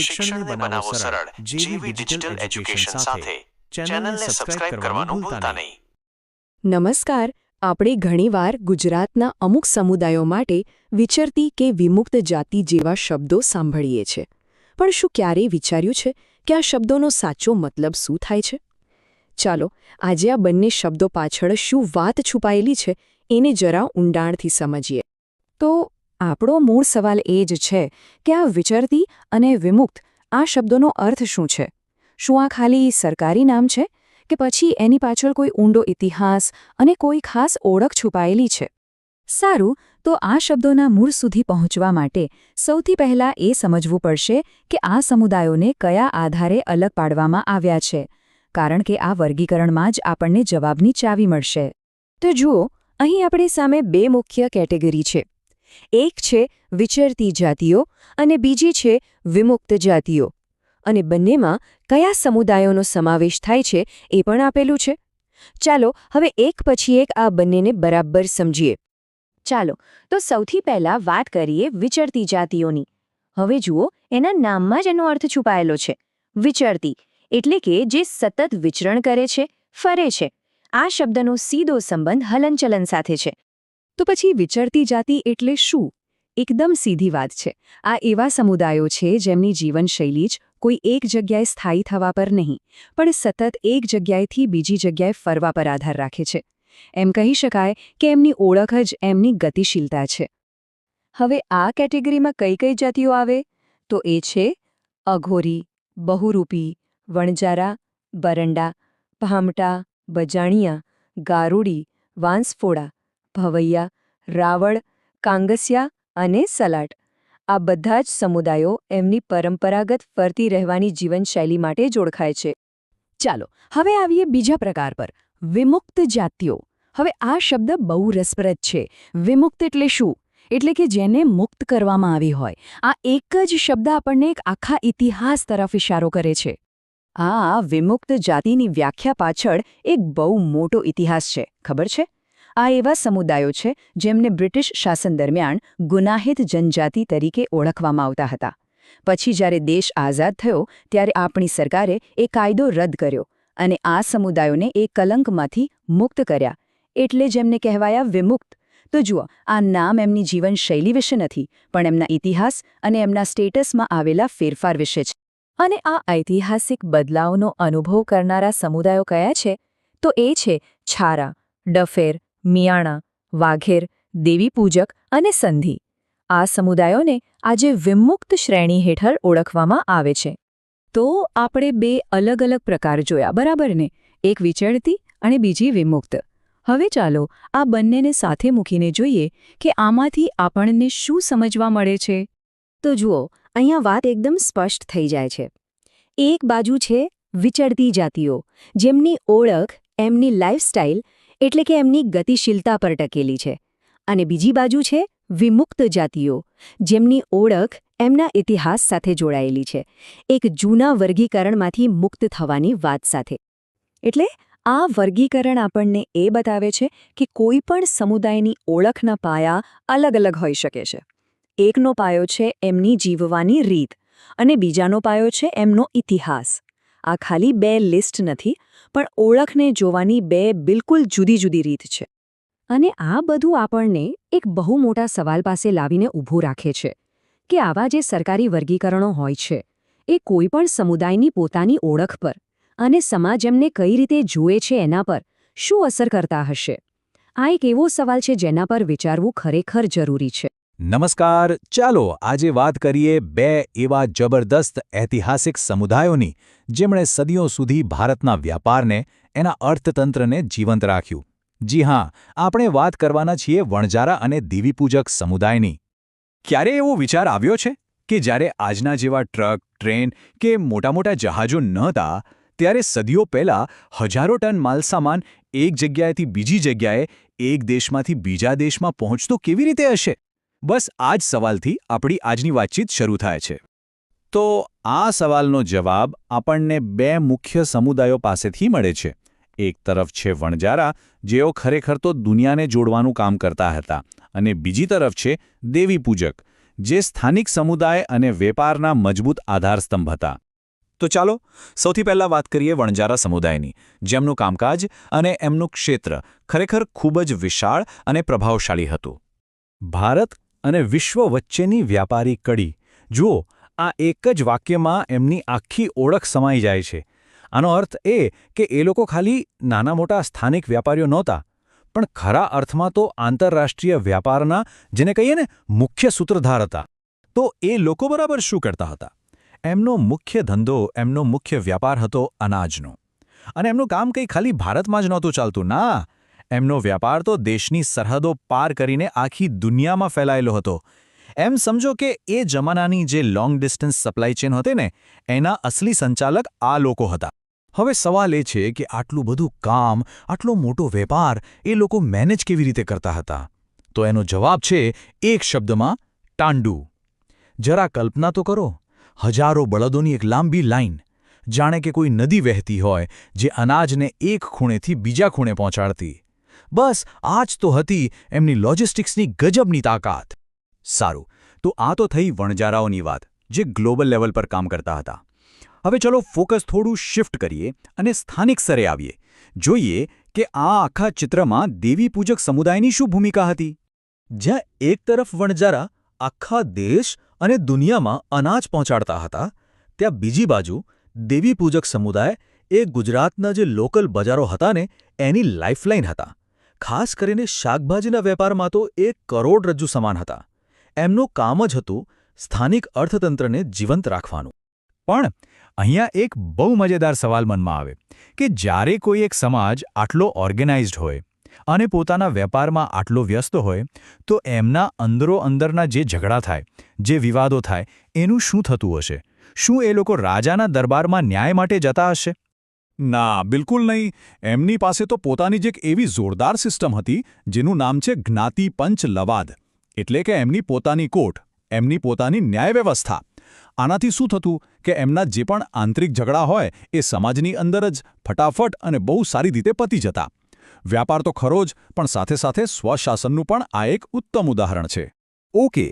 શિક્ષણને બનાવો સરળ. જેવી ડિજિટલ એજ્યુકેશન સાથે ચેનલને સબસ્ક્રાઇબ કરવાનું ભૂલતા નહીં. નમસ્કાર. આપણે ઘણીવાર ગુજરાતના અમુક સમુદાયો માટે વિચરતી કે વિમુક્ત જાતિ જેવા શબ્દો સાંભળીએ છે. પણ શું ક્યારેય વિચાર્યું છે કે આ શબ્દોનો સાચો મતલબ શું થાય છે? ચાલો આજે આ બંને શબ્દો પાછળ શું વાત છુપાયેલી છે એને જરા ઊંડાણથી સમજીએ. તો આપણો મૂળ સવાલ એ જ છે કે આ વિચરતી અને વિમુક્ત, આ શબ્દોનો અર્થ શું છે? શું આ ખાલી સરકારી નામ છે કે પછી એની પાછળ કોઈ ઊંડો ઇતિહાસ અને કોઈ ખાસ ઓળખ છુપાયેલી છે? સારું, તો આ શબ્દોના મૂળ સુધી પહોંચવા માટે સૌથી પહેલાં એ સમજવું પડશે કે આ સમુદાયોને કયા આધારે અલગ પાડવામાં આવ્યા છે, કારણ કે આ વર્ગીકરણમાં જ આપણને જવાબની ચાવી મળશે. તો જુઓ, અહીં આપણી સામે બે મુખ્ય કેટેગરી છે. એક છે વિચરતી જાતિઓ અને બીજી છે વિમુક્ત જાતિઓ. અને બંનેમાં કયા સમુદાયોનો સમાવેશ થાય છે એ પણ આપેલું છે. ચાલો હવે એક પછી એક આ બંનેને બરાબર સમજીએ. ચાલો, તો સૌથી પહેલા વાત કરીએ વિચરતી જાતિઓની. હવે જુઓ, એના નામમાં જ એનો અર્થ છુપાયેલો છે. વિચરતી, એટલે કે જે સતત વિચરણ કરે છે, ફરે છે. આ શબ્દનો સીધો સંબંધ હલનચલન સાથે છે. તો પછી વિચરતી જાતિ એટલે શું? એકદમ સીધી વાત છે. આ એવા સમુદાયો છે જેમની જીવનશૈલી જ કોઈ એક જગ્યાએ સ્થાયી થવા પર નહીં, પણ સતત એક જગ્યાએથી બીજી જગ્યાએ ફરવા પર આધાર રાખે છે. એમ કહી શકાય કે એમની ઓળખ જ એમની ગતિશીલતા છે. હવે આ કેટેગરીમાં કઈ કઈ જાતિઓ આવે? તો એ છે અઘોરી, બહુરૂપી વણજારા બરંડા, ભામટા, બજાણિયા, ગારુડી, વાંસફોડા ભવૈયા, રાવળ, કાંગસિયા અને સલાટ આ બધા જ સમુદાયો એમની પરંપરાગત ફરતી રહેવાની જીવનશૈલી માટે જોડખાય છે. ચાલો, હવે આવીએ બીજા પ્રકાર પર. વિમુક્ત જાતિઓ. હવે આ શબ્દ બહુ રસપ્રદ છે. વિમુક્ત એટલે શું? એટલે કે જેને મુક્ત કરવામાં આવી હોય. આ એક જ શબ્દ આપણને એક આખા ઇતિહાસ તરફ ઇશારો કરે છે. આ વિમુક્ત જાતિની વ્યાખ્યા પાછળ એક બહુ મોટો ઇતિહાસ છે. ખબર છે? આ એવા સમુદાયો છે, જેમને બ્રિટિશ શાસન દરમિયાન ગુનાહિત જનજાતિ તરીકે ઓળખવામાં આવતા હતા. પછી જ્યારે દેશ આઝાદ થયો, ત્યારે આપણી સરકારે એ કાયદો રદ કર્યો અને આ સમુદાયોને એ કલંકમાંથી મુક્ત કર્યા. એટલે જેમને કહેવાયા વિમુક્ત. તો જુઓ, આ નામ એમની જીવનશૈલી વિશે નથી, પણ એમના ઇતિહાસ અને એમના સ્ટેટસમાં આવેલા ફેરફાર વિશે છે. અને આ ઐતિહાસિક બદલાવનો અનુભવ કરનારા સમુદાયો કયા છે? તો એ છે છારા, ડફેર મિયાણા, વાઘેર દેવીપૂજક અને સંધિ. આ સમુદાયોને આજે વિમુક્ત શ્રેણી હેઠળ ઓળખવામાં આવે છે. તો આપણે બે અલગ અલગ પ્રકાર જોયા, બરાબર ને? એક વિચરતી અને બીજી વિમુક્ત. હવે ચાલો આ બંનેને સાથે મૂકીને જોઈએ કે આમાંથી આપણને શું સમજવા મળે છે. તો જુઓ, અહીંયા વાત એકદમ સ્પષ્ટ થઈ જાય છે. એક બાજુ છે વિચરતી જાતિઓ, જેમની ઓળખ, એમની લાઇફસ્ટાઇલ એટલે કે એમની ગતિશીલતા પર ટકેલી છે. અને બીજી બાજુ છે વિમુક્ત જાતિઓ, જેમની ઓળખ એમના ઇતિહાસ સાથે જોડાયેલી છે. એક જૂના વર્ગીકરણમાંથી મુક્ત થવાની વાત સાથે. એટલે આ વર્ગીકરણ આપણને એ બતાવે છે કે કોઈ પણ સમુદાયની ઓળખના પાયા અલગ અલગ હોઈ શકે છે. એકનો પાયો છે એમની જીવવાની રીત અને બીજાનો પાયો છે એમનો ઇતિહાસ. આ ખાલી બે લિસ્ટ નથી, પણ ઓળખને જોવાની બે બિલકુલ જુદી જુદી રીત છે. અને આ બધું આપણને એક બહુ મોટા સવાલ પાસે લાવીને ઊભું રાખે છે, કે આવા જે સરકારી વર્ગીકરણો હોય છે, એ કોઈપણ સમુદાયની પોતાની ઓળખ પર અને સમાજ એમને કઈ રીતે જુએ છે એના પર શું અસર કરતા હશે? આ એક એવો સવાલ છે જેના પર વિચારવું ખરેખર જરૂરી છે. નમસ્કાર, ચાલો આજે વાત કરીએ બે એવા જબરદસ્ત ઐતિહાસિક સમુદાયોની, જેમણે સદીઓ સુધી ભારતના વ્યાપારને, એના અર્થતંત્રને જીવંત રાખ્યું. જી હા, આપણે વાત કરવાના છીએ વણજારા અને દેવીપૂજક સમુદાયની. ક્યારે એવો વિચાર આવ્યો છે? કે જ્યારે આજના જેવા ટ્રક, ટ્રેન કે મોટા મોટા જહાજો નહોતા, ત્યારે સદીઓ પહેલાં હજારો ટન માલસામાન એક જગ્યાએથી બીજી જગ્યાએ, એક દેશમાંથી બીજા દેશમાં પહોંચતો કેવી રીતે હશે? બસ આ જ સવાલથી આપણી આજની વાતચીત શરૂ થાય છે. તો આ સવાલનો જવાબ આપણને બે મુખ્ય સમુદાયો પાસેથી મળે છે. એક તરફ છે વણજારા જેઓ ખરેખર તો દુનિયાને જોડવાનું કામ કરતા હતા, અને બીજી તરફ છે દેવી પૂજક, જે સ્થાનિક સમુદાય અને વેપારના મજબૂત આધારસ્તંભ હતા. તો ચાલો, સૌથી પહેલાં વાત કરીએ વણજારા સમુદાયની, જેમનું કામકાજ અને એમનું ક્ષેત્ર ખરેખર ખૂબ જ વિશાળ અને પ્રભાવશાળી હતું. ભારત અને વિશ્વ વચ્ચેની વ્યાપારી કડી. જુઓ, આ એક જ વાક્યમાં એમની આખી ઓળખ સમાઈ જાય છે. આનો અર્થ એ કે એ લોકો ખાલી નાના મોટા સ્થાનિક વ્યાપારીઓ નહોતા, પણ ખરા અર્થમાં તો આંતરરાષ્ટ્રીય વ્યાપારના, જેને કહીએ ને, મુખ્ય સૂત્રધાર હતા. તો એ લોકો બરાબર શું કરતા હતા? એમનો મુખ્ય ધંધો, એમનો મુખ્ય વ્યાપાર હતો અનાજનો. અને એમનું કામ કંઈ ખાલી ભારતમાં જ નહોતું ચાલતું, ના. એમનો વ્યાપાર તો દેશની સરહદો પાર કરીને આખી દુનિયામાં ફેલાયેલો હતો. એમ સમજો કે એ જમાનાની જે લોંગ ડિસ્ટન્સ સપ્લાય ચેન હતી ને, એના અસલી સંચાલક આ લોકો હતા. હવે સવાલ એ છે કે આટલું બધું કામ, આટલો મોટો વેપાર એ લોકો મેનેજ કેવી રીતે કરતા હતા? તો એનો જવાબ છે એક શબ્દમાં, ટાંડુ. જરા કલ્પના તો કરો, હજારો બળદોની એક લાંબી લાઇન જાણે કે કોઈ નદી વહેતી હોય, જે અનાજને એક ખૂણેથી બીજા ખૂણે પહોંચાડતી. બસ આ જ તો હતી એમની લોજિસ્ટિક્સની ગજબની તાકાત. સારું, તો આ તો થઈ વણજારાઓની વાત, જે ગ્લોબલ લેવલ પર કામ કરતા હતા. હવે ચલો ફોકસ થોડું શિફ્ટ કરીએ અને સ્થાનિક સ્તરે આવીએ. જોઈએ કે આ આખા ચિત્રમાં દેવી પૂજક સમુદાયની શું ભૂમિકા હતી. જ્યાં એક તરફ વણજારા આખા દેશ અને દુનિયામાં અનાજ પહોંચાડતા હતા, ત્યાં બીજી બાજુ દેવી પૂજક સમુદાય એ ગુજરાતના જે લોકલ બજારો હતા ને, એની લાઇફલાઇન હતા. ખાસ કરીને શાકભાજીના વેપારમાં તો એ કરોડરજ્જુ સમાન હતા. એમનું કામ જ હતું સ્થાનિક અર્થતંત્રને જીવંત રાખવાનું. પણ અહીંયા એક બહુ મજેદાર સવાલ મનમાં આવે કે જ્યારે કોઈ એક સમાજ આટલો ઓર્ગેનાઇઝ્ડ હોય અને પોતાના વેપારમાં આટલો વ્યસ્ત હોય, તો એમના અંદરો અંદરના જે ઝઘડા થાય, જે વિવાદો થાય, એનું શું થતું હશે? શું એ લોકો રાજાના દરબારમાં ન્યાય માટે જતા હશે? ના, બિલકુલ નહીં. એમની પાસે તો પોતાની જ એક એવી જોરદાર સિસ્ટમ હતી, જેનું નામ છે જ્ઞાતિ પંચ લવાદ. એટલે કે એમની પોતાની કોર્ટ, એમની પોતાની ન્યાય વ્યવસ્થા આનાથી શું થતું કે એમના જે પણ આંતરિક ઝઘડા હોય, એ સમાજની અંદર જ ફટાફટ અને બહુ સારી રીતે પતી જતા. વ્યાપાર તો ખરો જ, પણ સાથે સાથે સ્વશાસનનું પણ આ એક ઉત્તમ ઉદાહરણ છે. ઓકે,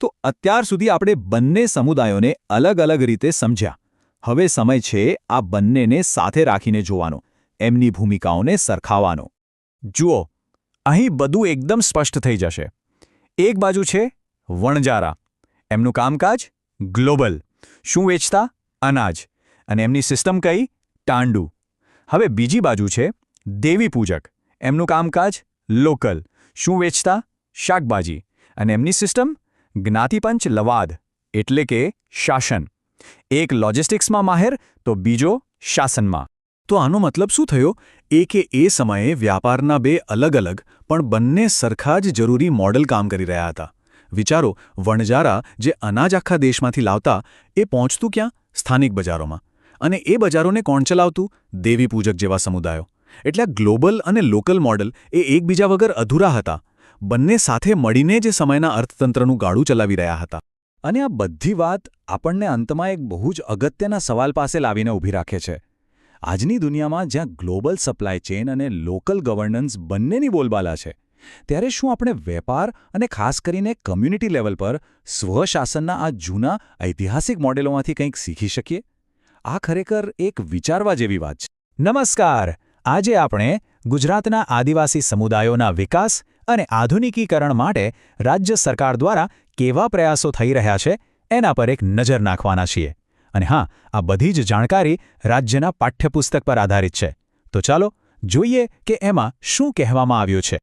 તો અત્યાર સુધી આપણે બંને સમુદાયોને અલગ અલગ રીતે સમજ્યા. હવે સમય છે આ બંનેને સાથે રાખીને જોવાનો, એમની ભૂમિકાઓને સરખાવવાનો. જુઓ, અહીં બધું એકદમ સ્પષ્ટ થઈ જશે. એક બાજુ છે વણજારા એમનું કામકાજ ગ્લોબલ, શું વેચતા? અનાજ. અને એમની સિસ્ટમ કઈ? ટાંડુ. હવે બીજી બાજુ છે દેવી પૂજક. એમનું કામકાજ લોકલ, શું વેચતા? શાકભાજી. અને એમની સિસ્ટમ જ્ઞાતિપંચ લવાદ, એટલે કે શાસન. એક લોજિસ્ટિક્સમાં માહેર, તો બીજો શાસનમાં. તો આનો મતલબ શું થયો? એ કે એ સમયે વ્યાપારના બે અલગ અલગ પણ બંને સરખા જ જરૂરી મોડલ કામ કરી રહ્યા હતા. વિચારો વણજારા જે અનાજ આખા દેશમાંથી લાવતા, એ પહોંચતું ક્યાં? સ્થાનિક બજારોમાં. અને એ બજારોને કોણ ચલાવતું? દેવી પૂજક જેવા સમુદાયો. એટલે આ ગ્લોબલ અને લોકલ મોડલ એ એકબીજા વગર અધૂરા હતા. બંને સાથે મળીને જે સમયના અર્થતંત્રનું ગાડું ચલાવી રહ્યા હતા. અને આ બધી વાત આપણને અંતમાં એક બહુ જ અગત્યના સવાલ પાસે લાવીને ઊભી રાખે છે. આજની દુનિયામાં જ્યાં ગ્લોબલ સપ્લાય ચેન અને લોકલ ગવર્નન્સ બંનેની બોલબાલા છે, ત્યારે શું આપણે વેપાર અને ખાસ કરીને કમ્યુનિટી લેવલ પર સ્વશાસનના આ જૂના ઐતિહાસિક મોડેલોમાંથી કંઈક શીખી શકીએ? આ ખરેખર એક વિચારવા જેવી વાત છે. નમસ્કાર! આજે આપણે ગુજરાતના આદિવાસી સમુદાયોના વિકાસ અને આધુનિકીકરણ માટે રાજ્ય સરકાર દ્વારા કેવા પ્રયાસો થઈ રહ્યા છે, એના પર એક નજર નાખવાના છીએ. અને હા, આ બધી જ જાણકારી રાજ્યના પાઠ્યપુસ્તક પર આધારિત છે. તો ચાલો જોઈએ કે એમાં શું કહેવામાં આવ્યું છે.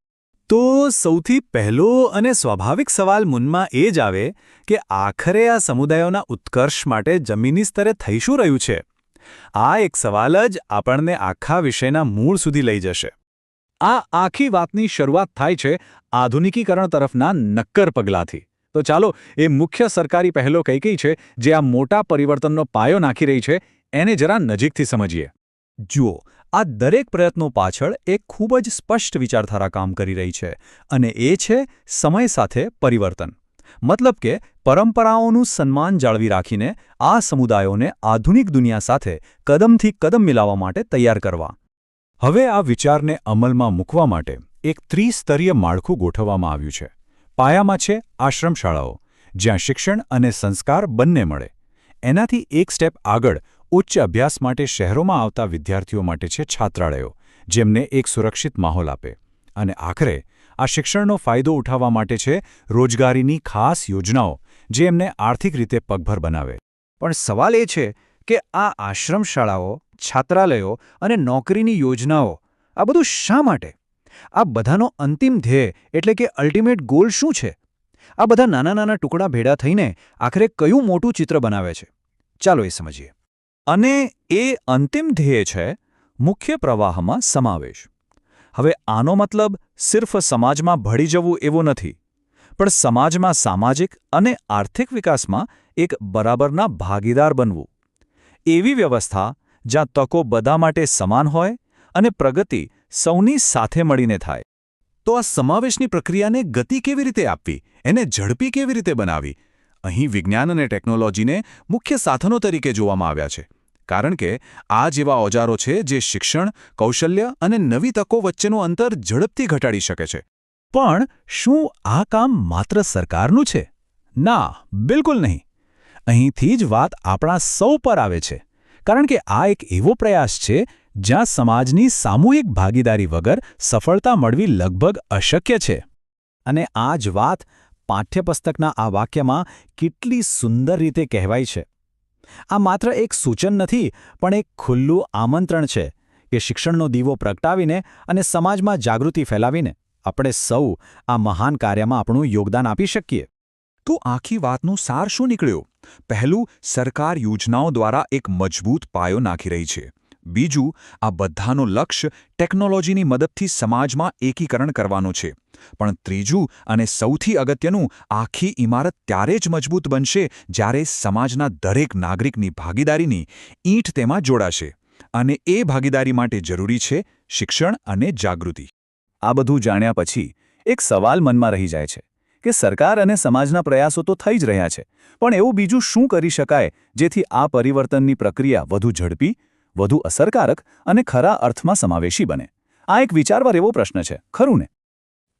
તો સૌથી પહેલો અને સ્વાભાવિક સવાલ મનમાં એ જ આવે કે આખરે આ સમુદાયોના ઉત્કર્ષ માટે જમીની સ્તરે થઈ શું રહ્યું છે? આ એક સવાલ જ આપણને આખા વિષયના મૂળ સુધી લઈ જશે. આ આખી વાતની શરૂઆત થાય છે આધુનિકીકરણ તરફના નક્કર પગલાંથી. તો ચાલો એ મુખ્ય સરકારી પહેલો કઈ કઈ છે જે આ મોટા પરિવર્તનનો પાયો નાખી રહી છે એને જરા નજીકથી સમજીએ. જુઓ, આ દરેક પ્રયત્નો પાછળ એક ખૂબ જ સ્પષ્ટ વિચારધારા કામ કરી રહી છે અને એ છે સમય સાથે પરિવર્તન. મતલબ કે પરંપરાઓનું સન્માન જાળવી રાખીને આ સમુદાયોને આધુનિક દુનિયા સાથે કદમથી કદમ મિલાવવા માટે તૈયાર કરવા. હવે આ વિચારને અમલમાં મૂકવા માટે એક ત્રિસ્તરીય માળખું ગોઠવવામાં આવ્યું છે. પાયામાં છે આશ્રમશાળાઓ, જ્યાં શિક્ષણ અને સંસ્કાર બંને મળે. એનાથી એક સ્ટેપ આગળ ઉચ્ચ અભ્યાસ માટે શહેરોમાં આવતા વિદ્યાર્થીઓ માટે છે છાત્રાલયો, જેમને એક સુરક્ષિત માહોલ આપે. અને આખરે, આ શિક્ષણનો ફાયદો ઉઠાવવા માટે છે રોજગારીની ખાસ યોજનાઓ, જે એમને આર્થિક રીતે પગભર બનાવે. પણ સવાલ એ છે કે આ આશ્રમ શાળાઓ છાત્રાલયો અને નોકરીની યોજનાઓ, આ બધું શા માટે? આ બધાનો અંતિમ ધ્યેય એટલે કે અલ્ટિમેટ ગોલ શું છે? આ બધા નાના નાના ટુકડા ભેડા થઈને આખરે કયું મોટું ચિત્ર બનાવે છે? ચાલો એ સમજીએ. અને એ અંતિમ ધ્યેય છે મુખ્ય પ્રવાહમાં સમાવેશ. હવે આનો મતલબ સિર્ફ સમાજમાં ભળી જવું એવું નથી, પણ સમાજમાં સામાજિક અને આર્થિક વિકાસમાં એક બરાબરના ભાગીદાર બનવું. એવી વ્યવસ્થા જ્યાં તકો બધા માટે સમાન હોય અને પ્રગતિ સૌની સાથે મળીને થાય. તો આ સમાવેશની પ્રક્રિયાને ગતિ કેવી રીતે આપવી? એને ઝડપી કેવી રીતે બનાવી અહીં વિજ્ઞાન અને ટેકનોલોજીને મુખ્ય સાધનો તરીકે જોવામાં આવ્યા છે. કારણ કે આ જેવા ઓજારો છે જે શિક્ષણ, કૌશલ્ય અને નવી તકો વચ્ચેનું અંતર ઝડપથી ઘટાડી શકે છે. પણ શું આ કામ માત્ર સરકારનું છે? ના, બિલકુલ નહીં. અહીંથી જ વાત આપણા સૌ પર આવે છે. કારણ કે આ એક એવો પ્રયાસ છે જ્યાં સમાજની સામૂહિક ભાગીદારી વગર સફળતા મળવી લગભગ અશક્ય છે. અને આ જ વાત પાઠ્યપુસ્તકના આ વાક્યમાં કેટલી સુંદર રીતે કહેવાય છે. આ માત્ર એક સૂચન નથી, પણ એક ખુલ્લું આમંત્રણ છે કે શિક્ષણનો દીવો પ્રગટાવીને અને સમાજમાં જાગૃતિ ફેલાવીને આપણે સૌ આ મહાન કાર્યમાં આપણું યોગદાન આપી શકીએ. તો આખી વાતનું સાર શું નીકળ્યો? પહેલું, સરકાર યોજનાઓ દ્વારા એક મજબૂત પાયો નાખી રહી છે. બીજું, આ બધાનો લક્ષ્ય ટેકનોલોજીની મદદથી સમાજમાં એકીકરણ કરવાનું છે. પણ ત્રીજું અને સૌથી અગત્યનું, આખી ઇમારત ત્યારે જ મજબૂત બનશે જ્યારે સમાજના દરેક નાગરિકની ભાગીદારીની ઈંટ તેમાં જોડાશે. અને એ ભાગીદારી માટે જરૂરી છે શિક્ષણ અને જાગૃતિ. આ બધું જાણ્યા પછી એક સવાલ મનમાં રહી જાય છે કે સરકાર અને સમાજના પ્રયાસો તો થઈ જ રહ્યા છે, પણ એવું બીજું શું કરી શકાય જેથી આ પરિવર્તનની પ્રક્રિયા વધુ ઝડપી વધુ અસરકારક અને ખરા અર્થમાં સમાવેશી બને. આ એક વિચારવાર એવો પ્રશ્ન છે ખરું ને?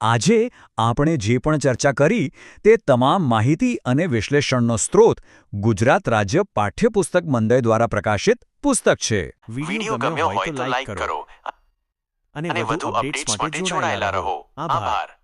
આજે આપણે જે પણ ચર્ચા કરી તે તમામ માહિતી અને વિશ્લેષણનો સ્ત્રોત ગુજરાત રાજ્ય પાઠ્યપુસ્તક મંદય દ્વારા પ્રકાશિત પુસ્તક છે. વીડિયો ગમ્યો હોય તો લાઈક કરો અને વધુ અપડેટ્સ માટે જોડાયેલા રહો. આભાર.